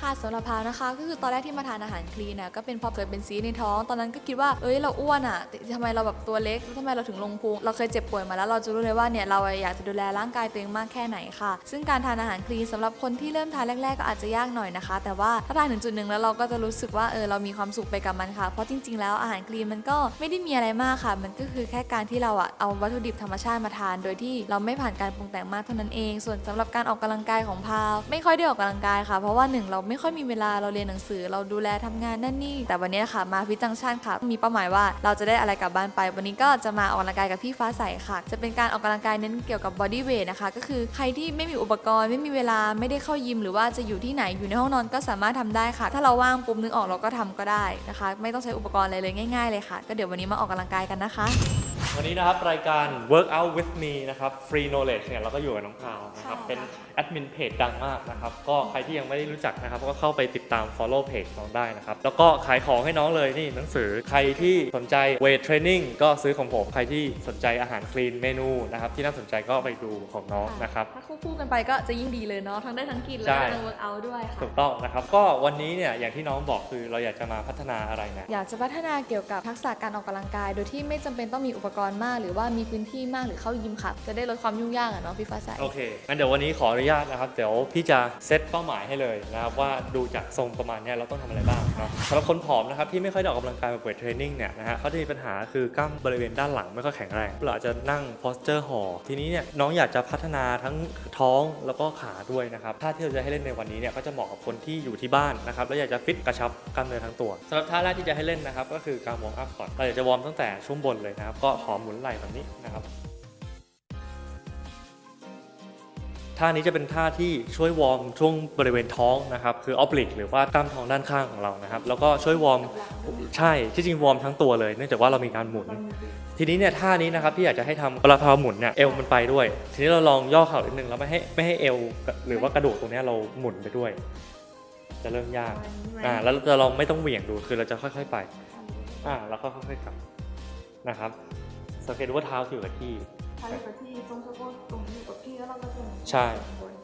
ค่ะสำหรับพาวนะคะก็คือตอนแรกที่มาทานอาหารคลีนนะก็เป็นพอเกิดเป็นซีในท้องตอนนั้นก็คิดว่าเอ้ยเราอ้วนอะแต่ทำไมเราแบบตัวเล็กแล้วทำไมเราถึงลงพุงเราเคยเจ็บป่วยมาแล้วเราจะรู้เลยว่าเนี่ยเราอยากจะดูแลร่างกายตัวเองมากแค่ไหนค่ะ ซึ่งการทานอาหารคลีนสำหรับคนที่เริ่มทานแรก ๆ ก็อาจจะยากหน่อยนะคะ แต่ว่าถ้าทานถึงจุดหนึ่งแล้วเราก็จะรู้สึกว่าเออเรามีความสุขไปกับมันค่ะเพราะจริง ๆ แล้วอาหารคลีนมันก็ไม่ได้มีอะไรมากค่ะ มันก็คือแค่การที่เราอะเอาวัตถุดิบธรรมชาติมาทาน โดยที่เราไม่ผ่านการปรุงแต่งมากเท่านั้นเอง ส่วนสำหรับการออกกำลังกายของพาว ไม่ค่อยได้ออกกำลังกายค่ะ เพราะว่าหนึ่งเราไม่ค่อยมีเวลาเราเรียนหนังสือ เราดูแลทำงานนั่นนี่ แต่วันนี้นะคะมาฟิตจังชันค่ะ มีเป้าหมายว่าเราจะได้อะไรกลับบ้านไป วันนี้ก็จะมาออกกำลังกายกับพี่ฟ้าใสค่ะ จะเป็นการออกกำลังกายเน้นเกี่ยวกับบอดี้เวทนะคะ ก็คือใครที่ไม่มีอุปกรณ์ไม่มีเวลาไม่ได้เข้ายิมหรือว่าจะอยู่ที่ไหนอยู่ในห้องนอนก็สามารถทำได้ค่ะ ถ้าเราว่างปุ๊บนึกออกเราก็ทำก็ได้นะคะ ไม่ต้องใช้อุปกรณ์อะไรเลยง่าย ๆเลยค่ะ ก็เดี๋ยววันนี้มาออกกำลังกายกันนะคะ วันนี้นะครับรายการ Work Out with me นะครับ Free Knowledge เนี่ยเราก็อยู่กับน้องพาวนะครับค่ะเป็นแอดมินเพจดังมากนะครับ ก็ใครที่ยังไม่ได้รู้จักนะครับ ก็เข้าไปติดตาม follow page น้องได้นะครับ แล้วก็ขายของให้น้องเลยนี่หนังสือใครที่สนใจ weight training ก็ซื้อของผม ใครที่สนใจอาหารคลีนเมนูนะครับ ที่น่าสนใจก็ไปดูของน้องนะครับถ้าควบคู่กันไปก็จะยิ่งดีเลยเนาะทั้งได้ทั้งกินและใช่ได้ทั้งเวิร์กอัด้วยค่ะถูกต้องนะครับก็วันนี้เนี่ยอย่างที่น้องบอกคือเราอยากจะมาพัฒนาอะไรนะอยากจะพัฒนาเกี่ยวกับทักษะการออกกำลังกาย โดยที่ไม่จำเป็นต้องมีอุปกรณ์มาก หรือว่ามีพื้นที่มากหรือเข้ายิมค่ะ จะได้ลดความยุ่งยากอะเนาะพี่ฟ้าใส โอเค งั้นเดี๋ยววันนี้ขออนุญาตนะครับ เดี๋ยวพี่จะเซตเป้าหมายให้เลยนะครับว่าดูจากทรงประมาณเนี้ยเราต้องทำอะไรบ้างเนาะสำหรับคนผอมนะครับที่ไม่ค่อยได้ออกกำลังกายแบบเวทเทรนนิ่งเนี่ยนะฮะเขาจะมีปัญหาคือกล้ามบริเวณด้านหลังไม่ค่อยแข็งแรงเราอาจจะนั่ง posture ห่อทีนี้เนี่ยน้องอยากจะพัฒนาทั้งท้องแล้วก็ขาด้วยนะครับท่าที่เราจะให้เล่นในวันนี้เนี่ยก็จะเหมาะกับคนที่อยู่ที่บ้านนะครับแล้วอยากจะฟิตกระชับกล้ามเนื้อทั้งตัวสำหรับท่าแรกที่จะให้เล่นนะครับก็คือการวอร์มอัพก่อนเราอยากจะวอร์มตั้งแต่ช่วงบนเลยนะครับก็หอหมุนไหล่แบบนี้นะครับ ท่านี้จะเป็นท่าที่ช่วยวอร์มช่วงบริเวณท้องนะครับ คือออ l ลิกหรือว่ากล้ามท้องด้านข้างของเรานะครับ แล้วก็ช่วยวอร์มใช่ที่จริงวอร์มทั้งตัวเลยเนื่องจากว่าเรามีการหมุน ทีนี้เนี่ยท่านี้นะครับที่อยากจะให้ทำเวลาพาหมุนเนี่ยเอวมันไปด้วย ทีนี้เราลองย่อเข่านิดนึงแล้วไม่ให้ไม่ให้เอวหรือว่ากระดูกตรงนี้เราหมุนไปด้วย จะเริ่มยากอ่าแล้วเราจะลองไม่ต้องเหวี่ยงดูคือเราจะค่อย ๆ ไปอ่าแล้วก็ค่อยๆกลับนะครับ สังเกตดูว่าเท้าอยู่กับที่ทางไปที่ทรงสะโพกตรงนี้กับพี่แล้วเราก็จะใช่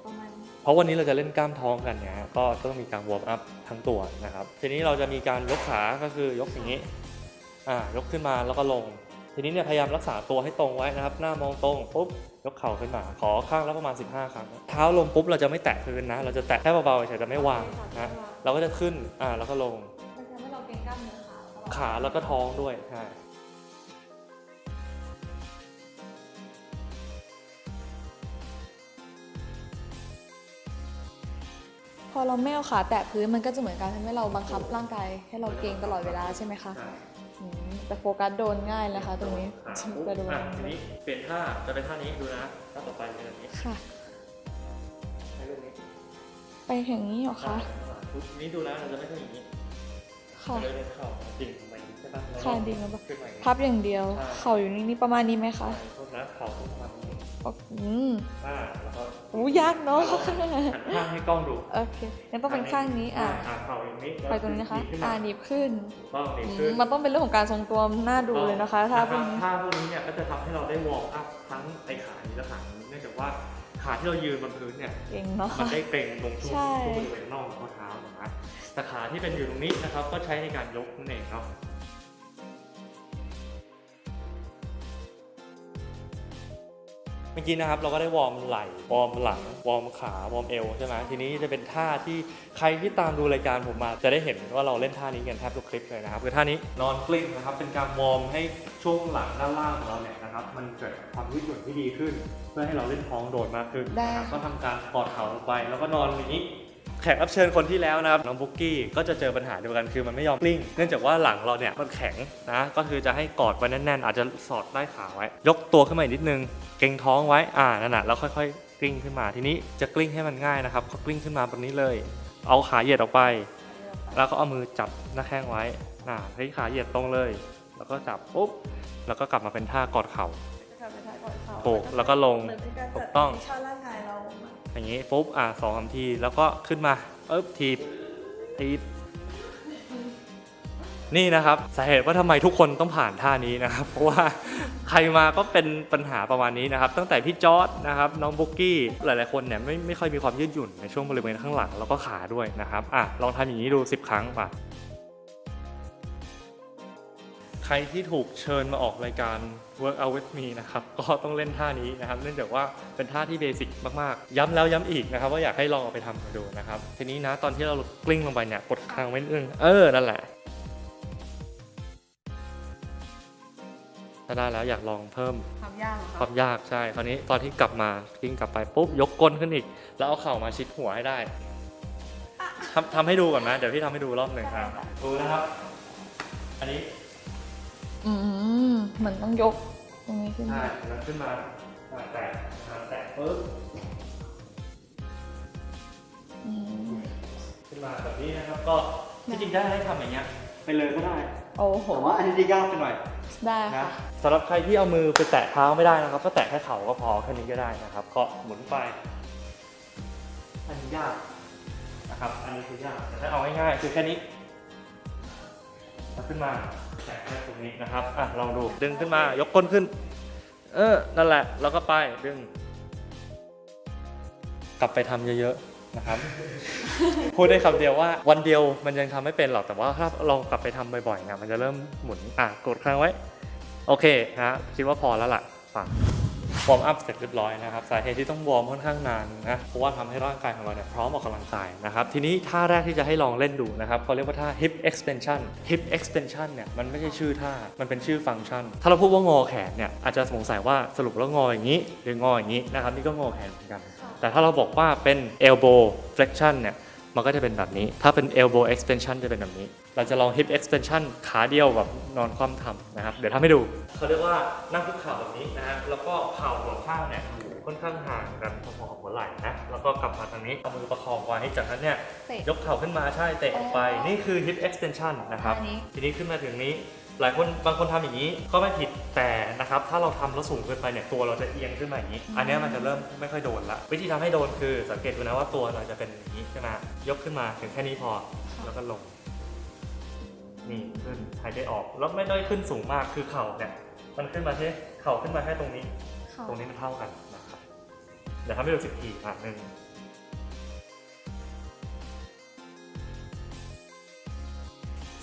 ประมาณนี้เพราะวันนี้เราจะเล่นกล้ามท้องกันเนี่ยฮะก็ต้องมีการวอร์มอัพทั้งตัวนะครับ ทีนี้เราจะมีการยกขาก็คือยกอย่างนี้อ่ายกขึ้นมาแล้วก็ลง ทีนี้เนี่ยพยายามรักษาตัวให้ตรงไว้นะครับ หน้ามองตรงปุ๊บยกเข่าขึ้นมา ขอข้างละประมาณ 15 ครั้ง เท้าลงปุ๊บเราจะไม่แตะพื้นนะ เราจะแตะแค่เบาๆเฉยๆจะไม่วางนะเราก็จะขึ้นอ่าแล้วก็ลงมันจะทำให้เราเกร็งกล้ามเนื้อขาขาแล้วก็ท้องด้วยใช่ พอเราไม่เอาขาแตะพื้นมันก็จะเหมือนการทำให้เราบังคับร่างกายให้เราเกร็งตลอดเวลาใช่ไหมคะอืมแต่โฟกัสโดนง่ายนะคะ ตรงนี้กระโดนอะทีนี้เปลี่ยนท่าจะเป็นท่านี้ดูนะท่าต่อไปเป็นแบบนี้ค่ะ ให้ลูกนี้ไปอย่างนี้เหรอคะปุ๊บนี้ดูนะเราจะไม่ใช่อย่างนี้ค่ะเราจะเข่าดิ่งลงไปอย่างนี้ใช่ปะแล้วค่ะดิ่งลงไปขึ้นมาอย่างนี้ พับอย่างเดียวเข่าอยู่นี่ๆประมาณนี้ไหมคะโทษนะเข่าขึ้นมาอย่างนี้ อืม อ่าแล้วก็ อู้ยากเนาะหันข้างให้กล้องดูโอเคงั้นต้องเป็นข้างนี้อะเข่าอย่างนี้ไปตรงนี้นะคะดีขึ้อ่าหนีบขึ้นถูกต้องดีอืขึ้นมมันต้องเป็นเรื่องของการทรงตัวน่าดูเลยนะคะถ้าพวกนี้ท่าพวกนี้เนี่ยก็จะทำให้เราได้วอร์มอัพทั้งไอขานี้และขานี้เนื่องจากว่าขาที่เรายืนบนพื้นเนี่ยเก่งเนาะมันได้เกร็งตรงช่วงใช่ช่วงบริเวณน่องของข้อเท้านะแต่ขาที่เป็นอยู่ตรงนี้นะครับ ก็ใช้ในการยกนั่นเองเนาะ เมื่อกี้นะครับเราก็ได้วอร์มไหล่วอร์มหลัง วอร์มขาวอร์มเอวใช่ไหมทีนี้จะเป็นท่าที่ใครที่ตามดูรายการผมมา จะได้เห็นว่าเราเล่นท่านี้กันแทบทุกคลิปเลยนะครับคือท่านี้นอนกลิ้งนะครับเป็นการวอร์มให้ช่วงหลังด้านล่างของเราเนี่ยนะครับมันเกิดความยืดหยุ่นที่ดีขึ้น เพื่อให้เราเล่นท้องโดดมากขึ้นได้นะครับก็ทำการกอดเข่าลงไป แล้วก็นอนอย่างนี้ แขกรับเชิญคนที่แล้วนะครับน้องบุ๊กกี้ก็จะเจอปัญหาเดียวกันคือมันไม่ยอมกลิ้ง เนื่องจากว่าหลังเราเนี่ยมันแข็งนะก็คือจะให้กอดไว้แน่นๆ อาจจะสอดใต้ขาไว้ ยกตัวขึ้นมาอีกนิดนึง เกรงท้องไว้อ่านั่นแหะแล้วค่อยๆกลิ้งขึ้นมาทีนี้จะกลิ้งให้มันง่ายนะครับก็กลิ้งขึ้นมาแบบนี้เลย เอาขาเหยียดออกไป แล้วก็เอามือจับหน้าแข้งไว้อ่าให้ขาเหยียดตรงเลย แล้วก็จับปุ๊บแล้วก็กลับมาเป็นท่ากอดเข่า ถูกแล้วก็ลงถูกต้องชอบร่างกายเรา อย่างนี้ปุ๊บอะสองสามทีแล้วก็ขึ้นมาเอ๊บทีบทีบนี่นะครับสาเหตุว่าทำไมทุกคนต้องผ่านท่านี้นะครับ เพราะว่าใครมาก็เป็นปัญหาประมาณนี้นะครับ ตั้งแต่พี่จอร์ดนะครับน้องบุกกี้หลายๆคนเนี่ยไม่ไม่ค่อยมีความยืดหยุ่นในช่วงบริเวณข้างหลังแล้วก็ขาด้วยนะครับอะลองทำอย่างนี้ดู 10 ครั้งป่ะใครที่ถูกเชิญมาออกรายการ Work Out with me นะครับ ก็ต้องเล่นท่านี้นะครับ เนื่องจากว่าเป็นท่าที่เบสิกมากๆ ย้ำแล้วย้ำอีกนะครับ ว่าอยากให้ลองเอาไปทำกันดูนะครับ ทีนี้นะตอนที่เรากลิ้งลงไปเนี่ยกดค้างไว้นิดนึงเออ นั่นแหละถ้าได้แล้วอยากลองเพิ่มความยากเหรอคคะวามยากใช่ คราวนี้ตอนที่กลับมากลิ้งกลับไปปุ๊บยกก้นขึ้นอีก แล้วเอาเข่ามาชิดหัวให้ได้ทำทำให้ดูก่อนนะเดี๋ยวพี่ทำให้ดูรอบหนึ่งครับดูนะครับ อันนี้ อืมเหมือนต้องยกต รงนี้ขึ้นใช่แล้วขึ้นมาอ่าแตะอ่าแตะปุ๊บอืมขึ้นมาแบบนี้นะครับ ก็ที่จริงได้ให้ทำอย่างเงี้ยไปเลยก็ได้โอ้โหแต่ว่าอันนี้จะยากไปหน่อยได้นะค่ะสำหรับใครที่เอามือไปแตะเท้าไม่ได้นะครับ ก็แตะแค่เข่าก็พอแค่นี้ก็ได้นะครับ ก็หมุนไป อันนี้ยากนะครับ อันนี้คือยากแต่ถ้าเอาง่ายๆคือแค่นี้เอา ขึ้นมาแตะแค่ตรงนี้นะครับอะลองดูดึงขึ้นมายกก้นขึ้น เออนั่นแหละ แล้วก็ไปดึง กลับไปทำเยอะๆนะครับ พูดได้คำเดียวว่าวันเดียวมันยังทำไม่เป็นหรอกแต่ว่าถ้าลองกลับไปทำบ่อยๆเนี่ยมันจะเริ่มหมุนอะกดค้างไว้ โอเคนะคิดว่าพอแล้วล่ะฟัง วอร์มอัพเสร็จเรียบร้อยนะครับสาเหตุที่ต้องวอร์มค่อนข้างนานนะเพราะว่าทำให้ร่างกายของเราเนี่ยพร้อมออกกำลังกายนะครับทีนี้ท่าแรกที่จะให้ลองเล่นดูนะครับเขาเรียกว่าท่า hip extension hip extension เนี่ยมันไม่ใช่ชื่อท่ามันเป็นชื่อฟังก์ชัน ถ้าเราพูดว่างอแขนเนี่ยอาจจะสงสัยว่าสรุปแล้วงออย่างนี้ หรืองออย่างนี้นะครับนี่ก็งอแขนเหมือนกัน แต่ถ้าเราบอกว่าเป็น elbow flexion เนี่ยมันก็จะเป็นแบบนี้ ถ้าเป็น elbow extension จะเป็นแบบนี้ เราจะลอง hip extension ขาเดียวแบบนอนคว่ำทำนะครับ เดี๋ยวทำให้ดู เขาเรียกว่านั่งคุกเข่าแบบนี้นะฮะ แล้วก็เข่าสองข้างเนี่ยอยู่ค่อนข้างห่างกันพอๆกับหัวไหล่นะ แล้วก็กลับมาทางนี้ เอามือประคองไว้จากนั้นเนี่ย เตะยกเข่าขึ้นมาใช่เตะออกไปนี่คือ hip extension นะครับ อันนี้ ทีนี้ขึ้นมาถึงนี้ หลายคนบางคนทำอย่างนี้ก็ไม่ผิดแต่นะครับ ถ้าเราทำแล้วสูงเกินไปเนี่ยตัวเราจะเอียงขึ้นมาอย่างนี้ อันเนี้ยมันจะเริ่มไม่ค่อยโดนละ วิธีทำให้โดนคือสังเกตดูนะว่าตัวเราจะเป็นอย่างนี้ใช่ไหมยกขึ้นมาถึงแค่นี้พอ แล้วก็ลง นี่ขึ้นหายใจออกแล้วไม่ได้ขึ้นสูงมากคือเข่าเนี่ยมันขึ้นมาที่เข่าขึ้นมาแค่ตรงนี้ค่ะตรงนี้มันเท่ากันนะครับเดี๋ยวทำให้ดูสิบทีอะหนึ่ง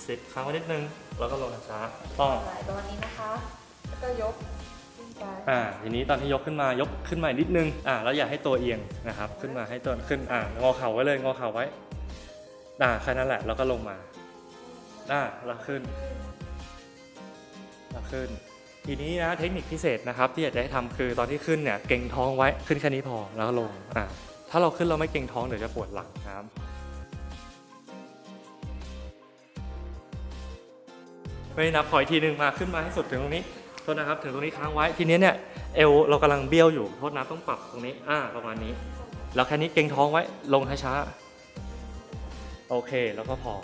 สิบครั้งไว้นิดนึง แล้วก็ลงช้าๆต้องหลายประมาณนี้นะคะแล้วก็ยกขึ้นไปอ่าทีนี้ตอนที่ยกขึ้นมายกขึ้นมาอีกนิดนึงอ่าแล้วอย่าให้ตัวเอียงนะครับ ขึ้นมาให้ตัวขึ้นอ่างอเข่าไว้เลยงอเข่าไว้อ่าแค่นั้นแหละแล้วก็ลงมา อ่าแล้วขึ้นแล้วขึ้น ทีนี้นะเทคนิคพิเศษนะครับ ที่อยากจะให้ทำคือตอนที่ขึ้นเนี่ยเก่งท้องไว้ขึ้นแค่นี้พอแล้วก็ลงอ่าถ้าเราขึ้นเราไม่เก่งท้องเดี๋ยวจะปวดหลังนะครับไม่นับขออีกทีหนึ่งมาขึ้นมาให้สุดถึงตรงนี้โทษนะครับถึงตรงนี้ค้างไว้ทีนี้เนี่ยเอวเรากำลังเบี้ยวอยู่โทษนะต้องปรับตรงนี้อ่าประมาณนี้ แล้วแค่นี้เกรงท้องไว้ลงช้าๆโอเคแล้วก็พอ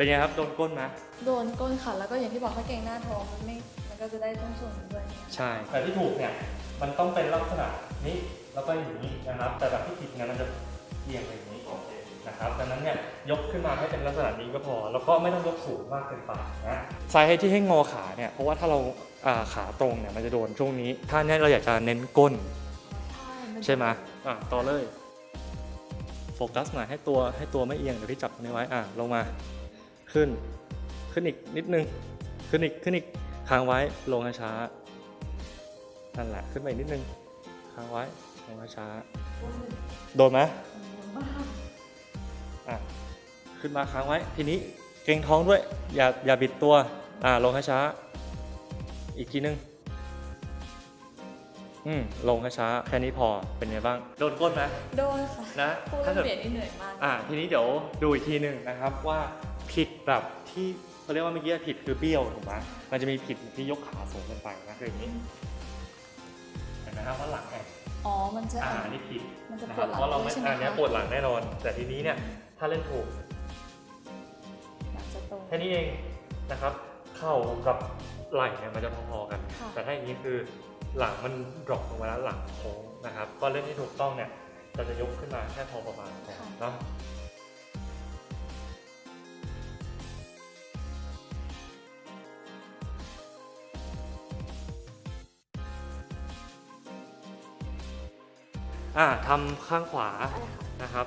เป็นไงครับโดนก้นไหมโดนก้นค่ะแล้วก็อย่างที่บอกถ้าเก่งหน้าท้องมันไม่ มันก็จะได้ต้องส่วนนี้ด้วยใช่ แต่ที่ถูกเนี่ยมันต้องเป็นลักษณะนี้แล้วก็อย่างนี้นะครับ แต่แบบที่ผิดเนี่ยมันจะเอียงไปอย่างนี้นะครับดังนั้นเนี่ยยกขึ้นมาให้เป็นลักษณะนี้ก็พอ แล้วก็ไม่ต้องยกสูงมากเกินไปนะสาเหตุที่ให้งอขาเนี่ยเพราะว่าถ้าเราอ่าขาตรงเนี่ยมันจะโดนช่วงนี้ ถ้าเนี่ยเราอยากจะเน้นก้นใช่นใช่ไหมอะต่อเลย โฟกัสหน่อยให้ตัวให้ตัวไม่เอียงเดี๋ยวพี่จับตรงนี้ไว้อะลงมา ขึ้น ขึ้นอีกนิดนึง ขึ้นอีก ขึ้นอีก ค้างไว้ ลงช้าๆนั่นแหละ ขึ้นไปอีกนิดนึง ค้างไว้ ลงช้าๆโดนไหมอะ ขึ้นมาค้างไว้ ทีนี้เกรงท้องด้วย อย่า อย่าบิดตัว อะลงช้าๆอีกทีนึง อืม ลงช้าๆแค่นี้พอ เป็นไงบ้าง โดนก้นไหมโดนค่ะนะ พูดถ้าว่าเกิดเปลี่ยนนี่เหนื่อยมาก อ่า ทีนี้เดี๋ยวดูอีกทีหนึ่งนะครับว่า ผิดแบบที่เขาเรียกว่าเมื่อกี้ผิดคือเบี้ยวถูกไหมมันจะมีผิดที่ยกขาสูงเกินไปนะคืออย่างนี้เห็นไหมครับว่าหลังแอนอ๋อ มันจะ อ่าอันนี้ผิดมันจะนะปควรัดบหลังเพราะเราไม่ใช่ไหมอันเนี้ยคะปวดหลังแน่นอน แต่ทีนี้เนี่ยถ้าเล่นถูกหลังจะตรง แค่นี้เองนะครับ เข่ากับไหล่เนี่ยมันจะพอๆกัน ค่ะ แต่ถ้าอย่างนี้คือหลังมันดรอปลงมาแล้วหลังโค้งนะครับ ก็เล่นที่ถูกต้องเนี่ยเราจะยกขึ้นมาแค่พอประมาณพอเนาะ อ่าทำข้างขวานะครับ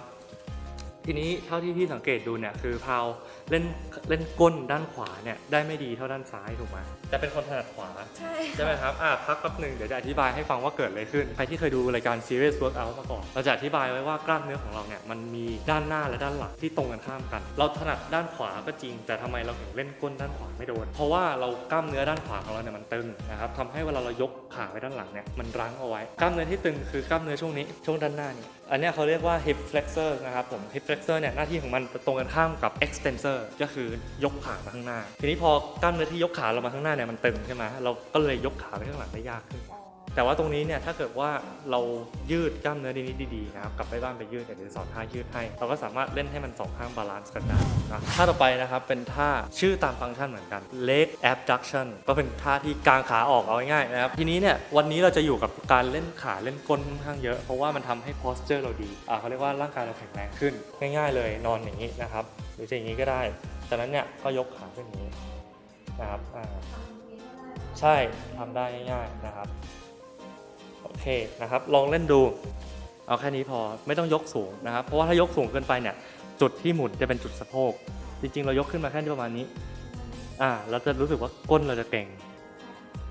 ทีนี้เท่าที่พี่สังเกตดูเนี่ยคือพาวเล่นเล่นก้นด้านขวาเนี่ยได้ไม่ดีเท่าด้านซ้ายถูกไหมแต่เป็นคนถนัดขวาใช่ใช่ไหมครับอะพักแป๊บหนึ่งเดี๋ยวจะอธิบายให้ฟังว่าเกิดอะไรขึ้น ใครที่เคยดูรายการ Serious Workout มาก่อนเราจะอธิบายไว้ว่ากล้ามเนื้อของเราเนี่ยมันมีด้านหน้าและด้านหลังที่ตรงกันข้ามกัน เราถนัดด้านขวาก็จริง แต่ทำไมเราถึงเล่นก้นด้านขวาไม่โดน เพราะว่าเรากล้ามเนื้อด้านขวาของเราเนี่ยมันตึงนะครับทำให้เวลาเรายกขาไปด้านหลังเนี่ยมันรั้งเอาไว้ กล้ามเนื้อที่ตึงคือกล้ามเนื้อช่วงนี้ช่วงด้านหน้านี่อันนี้เขาเรียกว่า hip flexor นะครับผม hip flexor เนี่ยหน้าที่ของมันตรงกันข้ามกับ extensor ก็คือยกขามาข้างหน้า ทีนี้พอกล้ามเนื้อที่ยกขาเรามาข้างหน้าเนี่ยมันตึงใช่ไหมเราก็เลยยกขาไปข้างหลังได้ยากขึ้น แต่ว่าตรงนี้เนี่ยถ้าเกิดว่าเรายืดกล้ามเนื้อดีๆดีๆนะครับกลับไปบ้านไปยืดเดี๋ยวจะสอนท่ายืดให้ เราก็สามารถเล่นให้มันสองข้างบาลานซ์กันได้นะท่าต่อไปนะครับเป็นท่าชื่อตามฟังก์ชันเหมือนกัน leg abduction ก็เป็นท่าที่กางขาออกเอาง่ายๆนะครับทีนี้เนี่ยวันนี้เราจะอยู่กับการเล่นขาเล่นก้นค่อนข้างเยอะ เพราะว่ามันทำให้ posture เราดีอ่าเขาเรียกว่าร่างกายเราแข็งแรงขึ้น ง่าย ๆ เลยนอนอย่างนี้นะครับหรือจะอย่างนี้ก็ได้จากนั้นเนี่ยก็ยกขาขึ้นนี้นะครับอ่าใช่ทำได้ง่ายๆนะครับ เคนะครับลองเล่นดู เอาแค่นี้พอไม่ต้องยกสูงนะครับเพราะว่าถ้ายกสูงเกินไปเนี่ยจุดที่หมุนจะเป็นจุดสะโพก จริง ๆ เรายกขึ้นมาแค่ประมาณนี้อ่าเราจะรู้สึกว่าก้นเราจะเก่ง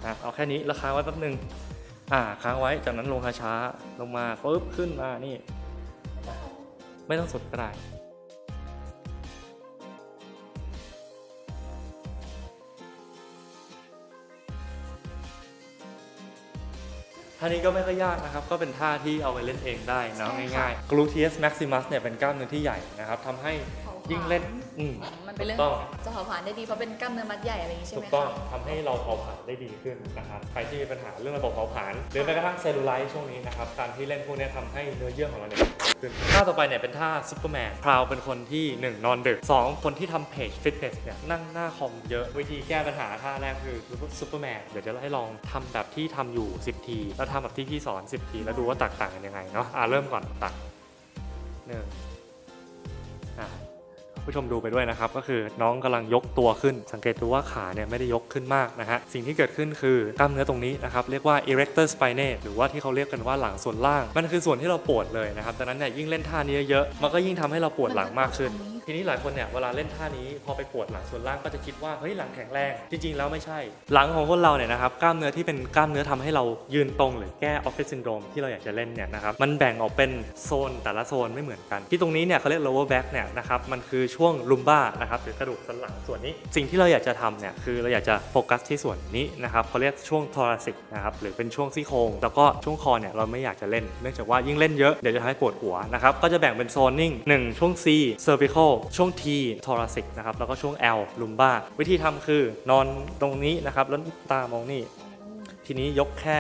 อะเอาแค่นี้แล้วค้างไว้แป๊บนึงอ่าค้างไว้จากนั้นลงช้าๆลงมาปุ๊บขึ้นมานี่ ไม่ต้องสดก็ได้ ท่านี้ก็ไม่ค่อยยากนะครับ ก็เป็นท่าที่เอาไปเล่นเองได้นะใช่ค่ะ ง่ายๆ gluteus maximus เนี่ยเป็นกล้ามเนื้อที่ใหญ่นะครับทำให้ยิ่งเล่นอืม มันเป็นเรื่องถูกต้อง จะเผาผลาญได้ดีเพราะเป็นกล้ามเนื้อมัดใหญ่อะไรอย่างนี้ใช่ถูไหมกต้องคะทำให้เราเผาผลาญได้ดีขึ้นนะครับใครที่มีปัญหาเรื่องระบบเผาผลาญหรือแม้กระทั่งเซลลูไลท์ช่วงนี้นะครับการที่เล่นพวกเนี้ยทำให้เนื้อเยื่อของเราเนี่ย ขึ้น ท่าต่อไปเนี่ยเป็นท่าซุปเปอร์แมน พราวเป็นคนที่หนึ่งนอนดึกสองคนที่ทำเพจฟิตเนสเนี่ยนั่งหน้าคอมเยอะ วิธีแก้ปัญหาท่าแรกคือซุปเปอร์แมน เดี๋ยวจะให้ลองทำแบบที่ทำอยู่ 10 ที แล้วทำแบบที่พี่สอน 10 ที แล้วดูว่าแตกต่างกันยังไงเนาะอะเริ่มก่อนตักหนึ่ง ผู้ชมดูไปด้วยนะครับ ก็คือน้องกำลังยกตัวขึ้น สังเกตดูว่าขาเนี่ยไม่ได้ยกขึ้นมากนะฮะ สิ่งที่เกิดขึ้นคือกล้ามเนื้อตรงนี้นะครับ เรียกว่า erector spinae หรือว่าที่เขาเรียกกันว่าหลังส่วนล่าง มันคือส่วนที่เราปวดเลยนะครับดังนั้นเนี่ยยิ่งเล่นท่านี้เยอะๆมันก็ยิ่งทำให้เราปวดหลังมากขึ้นทีนี้หลายคนเนี่ยเวลาเล่นท่านี้พอไปปวดหลังส่วนล่างก็จะคิดว่าเฮ้ยหลังแข็งแรง จริงๆ แล้วไม่ใช่ หลังของคนเราเนี่ยนะครับกล้ามเนื้อที่เป็นกล้ามเนื้อทำให้เรายืนตรง หรือแก้ออฟฟิศซินโดรมที่เราอยากจะเล่นเนี่ยนะครับมันแบ่งออกเป็นโซนแต่ละโซนไม่เหมือนกัน ที่ตรงนี้เนี่ยเขาเรียก lower back เนี่ยนะครับมันคือช่วง lumbar นะครับหรือกระดูกสันหลังส่วนนี้ สิ่งที่เราอยากจะทำเนี่ยคือเราอยากจะโฟกัสที่ส่วนนี้นะครับเขาเรียกช่วง thoracic นะครับหรือเป็นช่วงซี่โครงแล้วก็ช่วงคอเนี่ยเราไม่อยากจะเล่น เนื่องจากว่ายิ่งเล่นเยอะเดี๋ยวจะทำให้ปวดหัวนะครับก็จะแบ่งเป็นโซนนิ่งหนึ่งช่วง C cervical ช่วง T thoracic นะครับแล้วก็ช่วง L lumbar วิธีทำคือนอนตรงนี้นะครับแล้วตามองนี่ทีนี้ยกแค่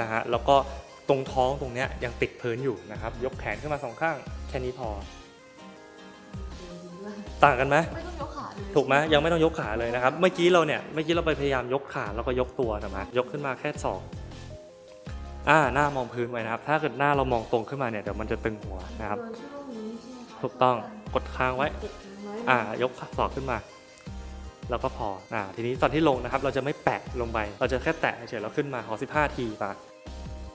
นะฮะแล้วก็ตรงท้องตรงเนี้ยยังติดพื้นอยู่นะครับ ยกแขนขึ้นมาสองข้าง แค่นี้พอ ต่างกันไหมไม่ต้องยกขาเลยถูกไหมยังไม่ต้องยกขาเลยนะครับ เมื่อกี้เราเนี่ยเมื่อกี้เราไปพยายามยกขาแล้วก็ยกตัวถูกไหมยกขึ้นมาแค่ศอกอ่าหน้ามองพื้นไว้นะครับ ถ้าเกิดหน้าเรามองตรงขึ้นมาเนี่ยเดี๋ยวมันจะตึงหัวนะครับโดนช่วงนี้ใช่ไหมคะถูกต้อง กดค้างไว้กดค้างไว้ อ่ายกศอกขึ้นมา แล้วก็พออ่าทีนี้ตอนที่ลงนะครับ เราจะไม่แปะลงไป เราจะแค่แตะเฉยๆแล้วขึ้นมาขอ15 ทีปะ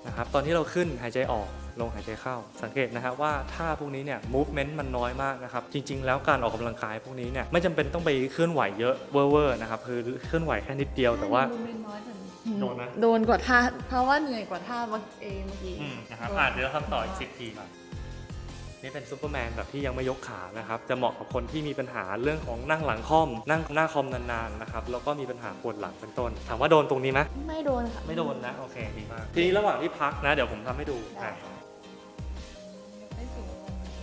นะครับตอนที่เราขึ้นหายใจออกลงหายใจเข้า สังเกตนะครับว่าท่าพวกนี้เนี่ย movement มันน้อยมากนะครับ จริง ๆ แล้วการออกกำลังกายพวกนี้เนี่ยไม่จำเป็นต้องไปเคลื่อนไหวเยอะเวอร์ๆนะครับคือเคลื่อนไหวแค่นิดเดียวแต่ว่าโมเมนต์น้อยกว่านี้โดนนะโดนกว่าท่าเพราะว่าเหนื่อยกว่าท่าเมื่อเองเมื่อกี้อืมนะครับอะเดี๋ยวเราทำต่ออีกสิบทีก่อน นี่เป็นซูเปอร์แมนแบบที่ยังไม่ยกขานะครับ จะเหมาะกับคนที่มีปัญหาเรื่องของนั่งหลังคอม นั่งหน้าคอมนานๆนะครับ แล้วก็มีปัญหาปวดหลังเป็นต้น ถามว่าโดนตรงนี้ไหมไม่โดนค่ะ ไม่โดนนะ โอเค ดีมาก ทีนี้ระหว่างที่พักนะ เดี๋ยวผมทำให้ดูอะไม่สูง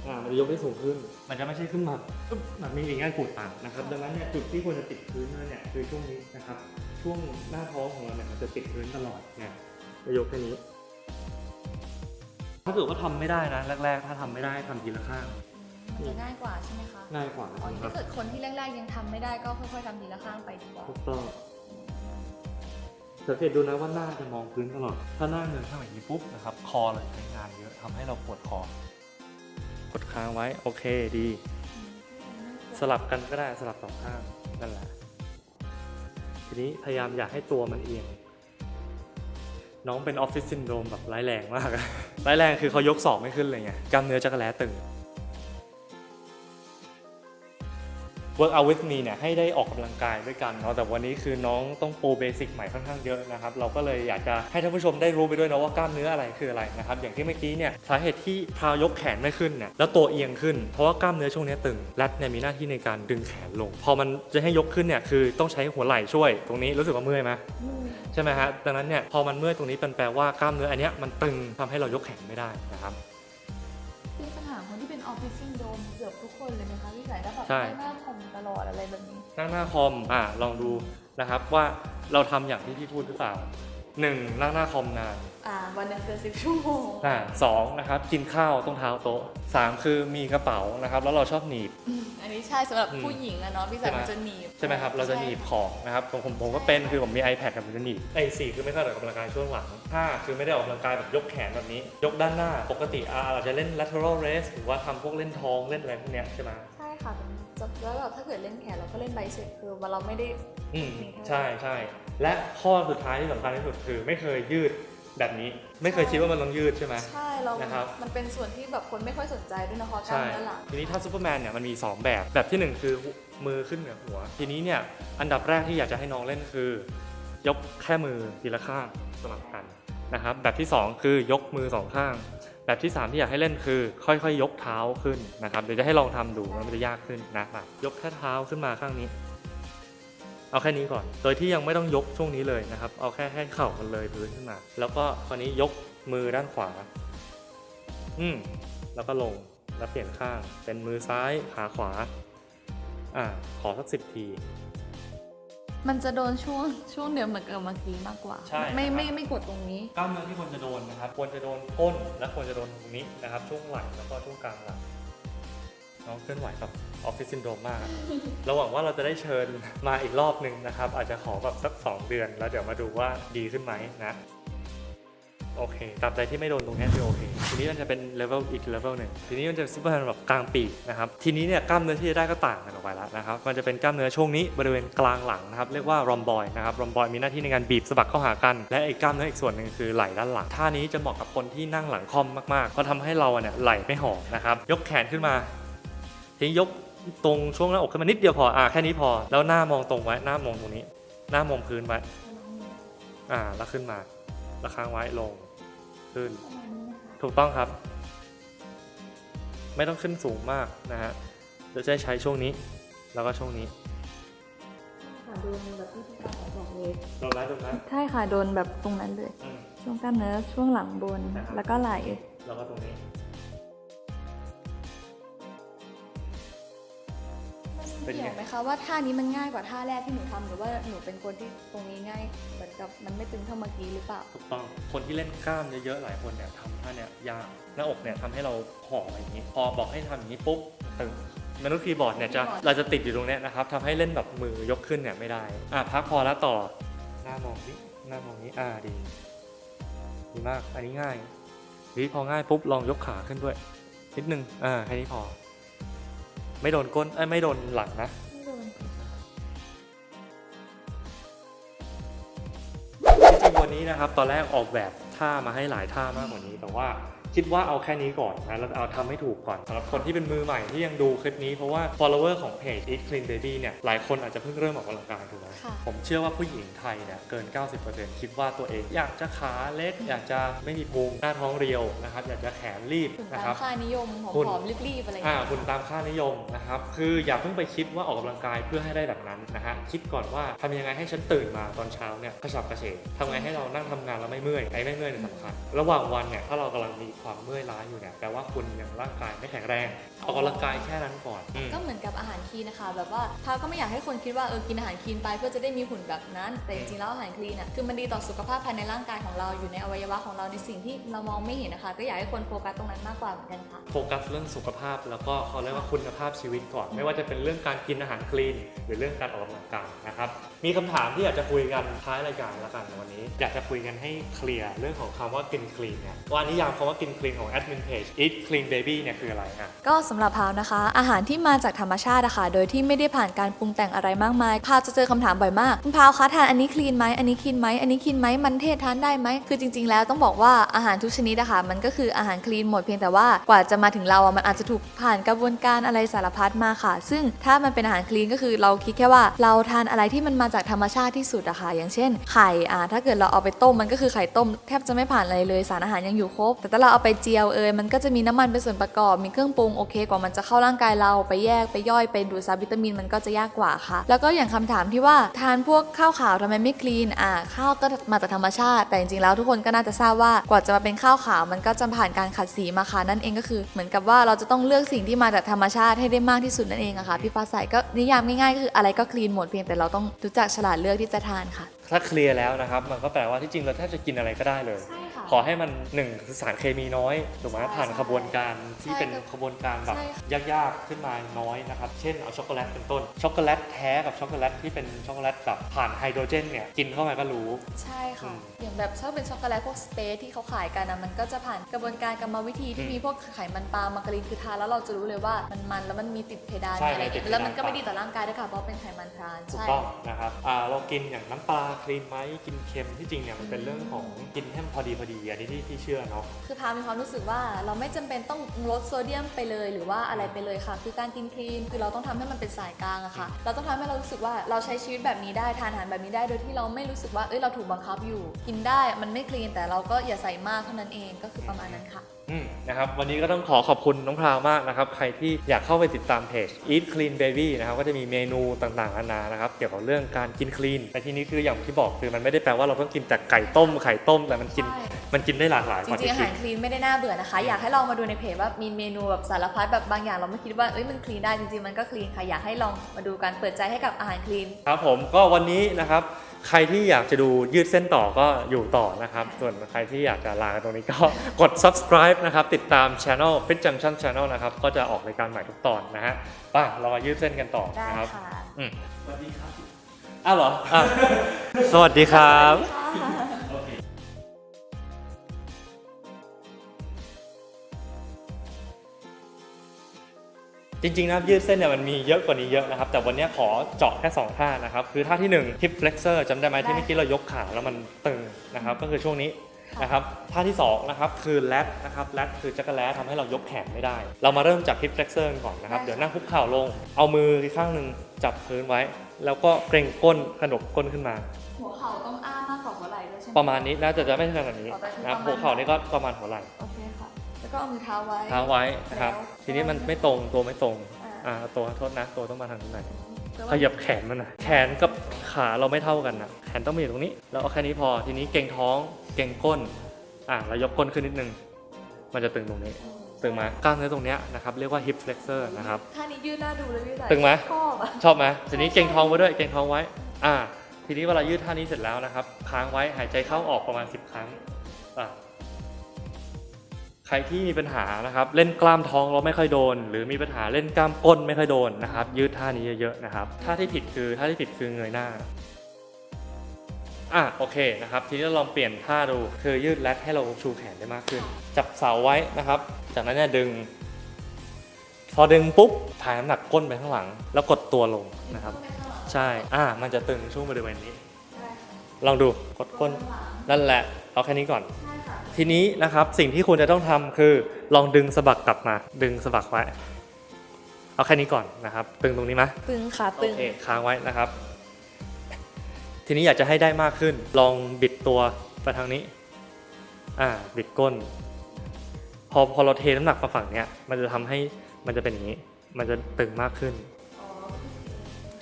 อ่ามันจะยกได้สูงขึ้น มันจะไม่ใช่ขึ้นมาปึ๊บแบบนี้อย่างง่ายปวดต่างนะครับ ดังนั้นเนี่ยจุดที่ควรจะติดพื้นเนี่ยคือช่วงนี้นะครับ ช่วงหน้าท้องของเราเนี่ยมันจะติดพื้นตลอดเนี่ยจะยกแค่นี้ ถ้าเกิดว่าทำไม่ได้นะแรก ๆ ถ้าทำไม่ได้ทำทีละข้างมันจะง่ายกว่าใช่ไหมคะง่ายกว่าอ๋อนะคถ้ารับเกิดคนที่แรกๆยังทำไม่ได้ก็ค่อยๆทำทีละข้างไปดีกว่าถูกต้องสังเกตดูนะว่าหน้าจะมองพื้นตลอดถ้าหน้าเงินข้างแบบนี้ปุ๊บนะครับคอเราใช้งานเยอะทำให้เราปวดคอกดค้างไว้โอเคดี สลับกันก็ได้สลับสองข้างนั่นแหละทีนี้พยายามอย่าให้ตัวมันเอียง น้องเป็นออฟฟิศซินโดรมแบบร้ายแรงมาก ร้ายแรงคือเขายกศอกไม่ขึ้นเลยไงกล้ามเนื้อจักรแล้ตึง Work out with me เนี่ยให้ได้ออกกำลังกายด้วยกันเนาะแต่วันนี้คือน้องต้องปูเบสิกใหม่ค่อนข้างเยอะนะครับเราก็เลยอยากจะให้ท่านผู้ชมได้รู้ไปด้วยนะว่ากล้ามเนื้ออะไรคืออะไรนะครับอย่างที่เมื่อกี้เนี่ยสาเหตุที่พาวยกแขนไม่ขึ้นเนี่ยแล้วตัวเอียงขึ้น เพราะว่ากล้ามเนื้อช่วงนี้ตึงแรดเนี่ยมีหน้าที่ในการดึงแขนลง พอมันจะให้ยกขึ้นเนี่ยคือต้องใช้หัวไหล่ช่วย ตรงนี้รู้สึกว่าเมื่อยไหมใช่ไหมฮะดังนั้นเนี่ยพอมันเมื่อยตรงนี้เป็นแปลว่ากล้ามเนื้ออันเนี้ยมันตึงทำให้เรายกแขนไม่ได้นะครับ เป็นออฟฟิศซินโดรมเกือบทุกคนเลยไหมคะพี่สายถ้าแบบใช่หน้าคอมตลอดอะไรแบบนี้ นั่งหน้าคอมอะลองดูนะครับว่าเราทำอย่างที่พี่พูดหรือเปล่า หนึ่งนั่งหน้าคอมนานอ่าวันหนึ่งเกินสิบชั่วโมงอ่าสองนะครับกินข้าวต้องเท้าโต๊ะสามคือมีกระเป๋านะครับแล้วเราชอบหนีบ อืมอันนี้ใช่สำหรับอืมผู้หญิงอะเนาะพี่สายใช่ไหม มันจะหนีบใช่ไหมครับเราจะหนีบของนะครับของผมผมก็เป็นคือผมมี iPad กับผมจะหนีบไอ้สี่คือไม่ได้ออกกำลังกายช่วงหลังห้าคือไม่ได้ออกกำลังกายแบบยกแขนแบบนี้ ยกด้านหน้าปกติอ่าเราจะเล่น lateral raise หรือว่าทำพวกเล่นท้องเล่นอะไรพวกเนี้ยใช่ไหมใช่ค่ะเป็นจะแล้วแบบถ้าเกิดเล่นแขนเราก็เล่นไบเซ็ปคือว่าเราไม่ได้ อืมมีเท่าใช่ใช่ และข้อสุดท้ายที่สำคัญที่สุดคือ ไม่เคยยืดแบบนี้ ไม่เคยคิดว่ามันต้องยืดใช่ไหม ใช่เรานะครับ มันเป็นส่วนที่แบบคนไม่ค่อยสนใจด้วยนะคะกล้ามใช่เนื้อหลังทีนี้ถ้าซูเปอร์แมนเนี่ยมันมี 2 แบบ แบบทีหนึ่1 คือมือขึ้นเหนือหัว ทีนี้เนี่ยอันดับแรกที่อยากจะให้น้องเล่นคือ ยกแค่มือทีละข้างสลับกันนะครับแบบที่ 2 คือยกมือสองข้าง แบบที่ 3 ที่อยากให้เล่นคือ ค่อยๆ ยกเท้าขึ้นนะครับเดี๋ยวจะให้ลองทำดูแล้วมันจะยากขึ้นนะครับยกแค่เท้าขึ้นมาข้างนี้ เอาแค่นี้ก่อน โดยที่ยังไม่ต้องยกช่วงนี้เลยนะครับ เอาแค่ให้เข่ามันเลยพื้นขึ้นมา แล้วก็คราวนี้ยกมือด้านขวา อืมแล้วก็ลง แล้วเปลี่ยนข้าง เป็นมือซ้ายขาขวา อ่า ขอสักสิบทีมันจะโดนช่วงช่วงเดียวเหมือนกับเมื่อกี้มากกว่า ใช่ไม่ครับไม่ไม่กดตรงนี้ กล้ามเนื้อที่ควรจะโดนนะครับ ควรจะโดนก้นและควรจะโดนตรงนี้นะครับ ช่วงไหล่แล้วก็ช่วงกลางหลังน้องเคลื่อนไหวกับ ออฟฟิศซินโดรมมากเราหวังว่าเราจะได้เชิญมาอีกรอบหนึ่งนะครับ อาจจะขอแบบสัก 2 เดือน แล้วเดี๋ยวมาดูว่าดีขึ้นไหมนะ โอเคตราบใดที่ไม่โดนตรงนี้คือโอเค ทีนี้มันจะเป็นเลเวลอีกเลเวลหนึ่งทีนี้มันจะซุปเปอร์แมนแบบกลางปีกนะครับ ทีนี้เนี่ยกล้ามเนื้อที่จะได้ก็ต่างกันออกไปแล้วนะครับ มันจะเป็นกล้ามเนื้อช่วงนี้บริเวณกลางหลังนะครับ เรียกว่ารอมบอยนะครับรอมบอยมีหน้าที่ในการบีบสะบักเข้าหากัน และไอ้กล้ามเนื้ออีกส่วนหนึ่งคือไหล่ด้านหลัง ท่านี้จะเหมาะกับคนที่นั่งหลังคอมมากๆเพราะทำให้เราเนี่ยไหล่ไม่ห่อนะครับ ยกแขนขึ้นมาทีนี้ยก ตรงช่วงหน้าอกขึ้นมานิดเดียวพออ่าแค่นี้พอ แล้วหน้ามองตรงไว้ หน้ามองตรงนี้ หน้ามองพื้นไว้ อ่า แล้วขึ้นมาแล้วค้างไว้ลงขึ้น ถูกต้องครับ ไม่ต้องขึ้นสูงมากนะฮะเราจะใช้ช่วงนี้ แล้วก็ช่วงนี้ค่ะโดนแบบที่พี่ตาบอกเลยโดนแล้วโดนแล้วใช่ค่ะโดนแบบตรงนั้นเลยอืมช่วงกล้ามเนื้อช่วงหลังบนนะครับแล้วก็ไหล่แล้วก็ตรงนี้ เป็นไงเกี่ยวไหมคะว่าท่านี้มันง่ายกว่าท่าแรกที่หนูทำหรือว่าหนูเป็นคนที่ตรงนี้ง่ายเหมือนกับมันไม่ตึงเท่าเมื่อกี้หรือเปล่า ถูกต้องคนที่เล่นกล้ามเยอะๆหลายคนเนี่ยทำท่าเนี่ยยากหน้าอกเนี่ยทำให้เราห่ออย่างนี้ พอบอกให้ทำอย่างนี้ปุ๊บตึงมนุษย์คีย์บอร์ดเนี่ยจะคีย์บอร์ด เราจะติดอยู่ตรงเนี้ยนะครับทำให้เล่นแบบมือยกขึ้นเนี่ยไม่ได้อะพักพอแล้วต่อหน้ามองนี้หน้ามองนี้อ่าดีดีมากอันนี้ง่ายดีพอง่ายปุ๊บลองยกขาขึ้นด้วยนิดนึงอ่าแค่นี้พอ ไม่โดนก้นเอ้ยไม่โดนหลังนะ ไม่โดนจริงๆวันนี้นะครับ ตอนแรกออกแบบท่ามาให้หลายท่ามากกว่านี้ แต่ว่า คิดว่าเอาแค่นี้ก่อนนะแล้วเอาทำให้ถูกก่อนสำหรับคนที่เป็นมือใหม่ที่ยังดูคลิปนี้เพราะว่า follower ของเพจ Eat Clean Baby เนี่ยหลายคนอาจจะเพิ่งเริ่มออกกำลังกายถูกไหมค่ะผมเชื่อว่าผู้หญิงไทยเนี่ยเกิน 90%คิดว่าตัวเอง อยากจะขาเล็ก อยากจะไม่มีพุงหน้าท้องเรียวนะครับอยากจะแขนรีบถึงนะตาครัมบค่านิยมผคุณอมๆรีบๆอะไรอย่างอ่าเงี้ยคุณตามค่านิยมนะครับคืออย่าเพิ่งไปคิดว่าออกกำลังกายเพื่อให้ได้แบบนั้นนะฮะคิดก่อนว่าทำยังไงให้ฉันตื่นมาตอนเช้าเนี่ยกระฉับกระเฉงทำไงให้เรานั่งทำงานแล้วไม่เมื่อยไอ้ไม่เมื่อยเนี่ยสำคัญระหว่างวันเนี่ยถ้าเรากำลังมีความเมื่อยล้าอยู่เนี่ยแปลว่าคุณยังร่างกายไม่แข็งแรงออกกำลังกายแค่นั้นก่อนอืม ก็เหมือนกับอาหารคลีนนะคะ แบบว่าพาวก็ไม่อยากให้คนคิดว่าเออกินอาหารคลีนไปเพื่อจะได้มีหุ่นแบบนั้น แต่จริงๆแล้วอาหารคลีนอะคือมันดีต่อสุขภาพภายในร่างกายของเราอยู่ในอวัยวะของเราในสิ่งที่เรามองไม่เห็นนะคะ ก็อยากให้คนโฟกัสตรงนั้นมากกว่าเหมือนกันค่ะ โฟกัสเรื่องสุขภาพแล้วก็เขาเรียกว่าคุณภาพชีวิตก่อน ไม่ว่าจะเป็นเรื่องการกินอาหารคลีน หรือเรื่องการออกกำลังกายนะครับ มีคำถามที่อยากจะคุยกันท้ายรายการแล้วกันวันนี้ อยากจะคุยกันให้เคลียร์เรื่องของคำว่ากินคลีนเนี่ยว่านิยามคำว่ากินคลีนของแอดมินเพจ Eat Clean Baby เนี่ยคืออะไรอะก็สำหรับพาวนะคะ อาหารที่มาจากธรรมชาติอะค่ะ โดยที่ไม่ได้ผ่านการปรุงแต่งอะไรมากมายพาวจะเจอคำถามบ่อยมากคุณพาวคะทานอันนี้คลีนไหมอันนี้คลีนไหมอันนี้คลีนไหมมันเทศทานได้ไหมคือจริง ๆ แล้วต้องบอกว่าอาหารทุกชนิดอะค่ะมันก็คืออาหารคลีนหมดเพียงแต่ว่ากว่าจะมาถึงเราอะมันอาจจะถูกผ่านกระบวนการอะไรสารพัดมาค่ะ ซึ่งถ้ามันเป็นอาหารคลีนก็คือเราคิดแค่ว่าเราทานอะไรที่มันมาจากธรรมชาติที่สุดอะค่ะ อย่างเช่น ไข่อ่าถ้าเกิดเราเอาไปต้มมันก็คือไข่ต้ม แทบจะไม่ผ่านอะไรเลยสารอาหารยังอยู่ครบ แต่ถ้าเราเอาไปเจียวเอยมันก็จะมีน้ำมันเป็นส่วนประกอบ มีเครื่องปรุงโอเคกว่ามันจะเข้าร่างกายเราไปแยกไปย่อยไปดูดซับวิตามินมันก็จะยากกว่าค่ะ แล้วก็อย่างคำถามที่ว่าทานพวกข้าวขาวทำไมไม่คลีนอ่าข้าวก็มาจากธรรมชาติ แต่จริงๆแล้วทุกคนก็น่าจะทราบว่ากว่าจะมาเป็นข้าวขาวมันก็จะผ่านการขัดสีมาค่ะนั่นเองก็คือ เหมือนกับว่าเราจะต้องเลือกสิ่งที่มาจากธรรมชาติให้ได้มากที่สุดนั่นเองอะค่ะพี่ฟ้าใสก็นิยามง่ายๆก็คืออะไรก็คลีนหมดเพียงแต่เราต้องรู้จักฉลาดเลือกที่จะทานค่ะ ถ้าเคลียร์แล้วนะครับ มันก็แปลว่าที่จริงเราแทบจะกินอะไรก็ได้เลยใช่ค่ะ ขอให้มันหนึ่งคือสารเคมีน้อยถูกไหมใช่ผ่านขบวนการที่ใช่เป็นครับขบวนการแบบใช่ค่ะยากๆขึ้นมาน้อยนะครับ เช่นเอาช็อกโกแลตเป็นต้น ช็อกโกแลตแท้กับช็อกโกแลตที่เป็นช็อกโกแลตแบบผ่านไฮโดรเจนเนี่ยกินเข้าไปก็รู้ ใช่อืค่ะมอย่างแบบชอบเป็นช็อกโกแลตพวกสเปซที่เขาขายกันนะมันก็จะผ่านกระบวนการกรรมวิธีที่อืมมีพวกไขมันปลาล์มมาการีนคือทานแล้วเราจะรู้เลยว่ามันมันแล้วมันมีติดเพดานใช่มีอะไรติดเพดานแล้วมันก็ไม่ดีต่อร่างกายด้วยค่ะเพราะเป็นไขมันทรานถูกใช่ต้องนะครับอ่าเรากินอย่างน้ำปลาคลีนไหมกินเค็มที่จริงเนี่ยมันเป็นเรื่องของกินให้มันพอดีพอดีอันนี้ที่ที่เชื่อเนาะคือพามีความรู้สึกว่าเราไม่จำเป็นต้องลดโซเดียมไปเลย หรือว่าอะไรไปเลยค่ะคือการกินคลีนคือเราต้องทำให้มันเป็นสายกลางอะค่ะ เราต้องทำให้เรารู้สึกว่าเราใช้ชีวิตแบบนี้ได้ทานอาหารแบบนี้ได้โดยที่เราไม่รู้สึกว่าเอ้ยเราถูกบังคับอยู่ กินได้มันไม่คลีนแต่เราก็อย่าใส่มากเท่านั้นเองก็คือประมาณนั้นค่ะอืมนะครับวันนี้ก็ต้องขอขอบคุณน้องพราวมากนะครับ ใครที่อยากเข้าไปติดตามเพจ Eat Clean Baby นะครับก็จะมีเมนูต่างๆนานานะครับเกี่ยวกับเรื่องการกินคลีนแต่ทีนี้คืออย่างที่บอกคือมันไม่ได้แปลว่าเราต้องกินแต่ไก่ต้มไข่ต้มแต่มันกินใช่มันกินได้หลากหลายจกว่าริงๆที่อาคิหาดรคลีนไม่ได้น่าเบื่อนะคะ อยากให้ลองมาดูในเพจว่ามีเมนูแบบสารพัดแบบบางอย่างเราไม่คิดว่าเอ้ยมันคลีนได้จริงๆมันก็คลีนค่ะอยากให้ลองมาดูกันเปิดใจให้กับอาหารคลีนครับผมก็วันนี้นะครับ ใครที่อยากจะดูยืดเส้นต่อก็อยู่ต่อนะครับ ส่วนใครที่อยากจะลากันตรงนี้ก็กด subscribe นะครับ ติดตาม channel Fit Junction Channel นะครับ ก็จะออกรายการใหม่ทุกตอนนะฮะไป่ะเรามายืดเส้นกันต่อได้นะครับค่ะอืมสวัสดีครับอ้าวเหรออะสวัสดีครับ จริงๆนะครับยืดเส้นเนี่ยมันมีเยอะกว่านี้เยอะนะครับ แต่วันนี้ขอเจาะแค่ 2 ท่านะครับ คือท่าที่1 hip flexor จำได้ไหมที่เมื่อกี้เรายกขาแล้วมันตึงนะครับ ก็คือช่วงนี้นะครับท่าที่2นะครับคือ lat นะครับ lat คือจักรแล้ทำให้เรายกแขนไม่ได้ เรามาเริ่มจาก hip flexor กันก่อนนะครับได้ค่ะเดี๋ยวนั่งคุกเข่าลง เอามืออีกข้างหนึ่งจับพื้นไว้ แล้วก็เกรงก้นขนบก้นขึ้นมา หัวเข่าต้องอ้ามากกว่าหัวไหล่ด้วยใช่ไหมประมาณนี้นะแต่จะไม่ใช่ขนาดนี้อ๋อแต่คือนะครับประมาณหัวเข่านี่ก็ประมาณหัวไหล่ ก็เอามือเท้าไว้ เท้าไว้นะครับแล้วทีนี้มันไม่ตรงตัวไม่ตรงอ่าอ่าตัวโทษนะ ตัวต้องมาทางนี้หน่อยแต่ขว่ายับแขนมันหน่อยแขนกับขาเราไม่เท่ากันนะแขนต้องมีอยู่ตรงนี้แล้วเอาแค่นี้พอทีนี้เกรงท้องเกรงก้นอ่าเรายกก้นขึ้นนิดนึง มันจะตึงตรงนี้ ตึงไหมกล้ามเนื้อตรงเนี้ยนะครับเรียกว่า hip flexor นะครับท่านี้ยืดหน้าดูเลยพี่ใส่ตึงไหมชอบอะชอบไหมทีนี้เกรงท้องไว้ด้วยเกรงท้องไว้ อ่า ทีนี้เวลายืดท่านี้เสร็จแล้วนะครับ ค้างไว้หายใจเข้าออกประมาณ 10 ครั้งอ่าใค รที่มีปัญหานะครับเล่นกล้ามท้องเราไม่ค่อยโดน หรือมีปัญหาเล่นกล้ามก้นไม่ค่อยโดนนะครับยืดท่านี้เยอะๆนะครับท่าที่ผิดคือท่าที่ผิดคือเงยหน้าอะโอเคนะครับทีนี้เราลองเปลี่ยนท่าดูคือยืดแรดให้เราชูแขนได้มากขึ้น จับเสาไว้นะครับ จากนั้นเนี่ยดึง พอดึงปุ๊บถ่ายน้ำหนักก้นไปข้างหลัง แล้วกดตัวลงนะครับ ใช่อ่ามันจะตึงช่วงบริเวณนี้ได้ค่ะลองดูกดก้นข้างหลังนั่นแหละเอาแค่นี้ก่อนใช่ค่ะ ทีนี้นะครับสิ่งที่คุณจะต้องทำคือลองดึงสะบักกลับมา ดึงสะบักไว้ เอาแค่นี้ก่อนนะครับ ตึงตรงนี้ไหมตึงค่ะโอตึงเคค้างไว้นะครับ ทีนี้อยากจะให้ได้มากขึ้น ลองบิดตัวไปทางนี้ อ่าบิดก้น พอพอเราเทน้ำหนักมาฝั่งเนี้ยมันจะทำให้มันจะเป็นอย่างนี้ มันจะตึงมากขึ้น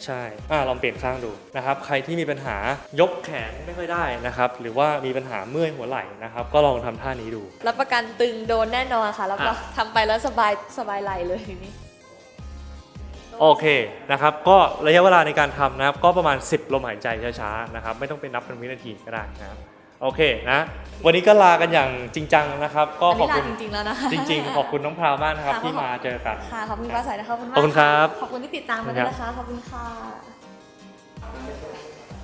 ใช่อ่าลองเปลี่ยนข้างดูนะครับ ใครที่มีปัญหายกแขนไม่ค่อยได้นะครับ หรือว่ามีปัญหาเมื่อยหัวไหล่นะครับ ก็ลองทำท่านี้ดู รับประกันตึงโดนแน่นอนค่ะ แล้วก็อะ ทำไปแล้วสบายสบายไหลเลยทีนี้โอเคนะครับ ก็ระยะเวลาในการทำนะครับ ก็ประมาณ 10 ลมหายใจช้าๆนะครับ ไม่ต้องไปนับเป็นวินาทีก็ได้นะครับ โอเคนะ วันนี้ก็ลากันอย่างจริงจังนะครับ ก็อันขอนี้บลาคุณจริงๆแล้วนะจริง ๆ ขอบคุณน้องพราวมากนะครับค่ะที่มาเจอกันค่ะขอบคุณฟ้าใสนะคะขอบคุณมากขอบคุณครับขอบคุณที่ติดตามมาด้วยนะคะขอบคุณค่ะ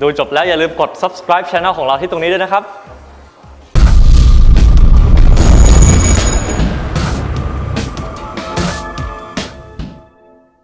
ดูจบแล้วอย่าลืมกด subscribe channel ของเราที่ตรงนี้ด้วยนะครับ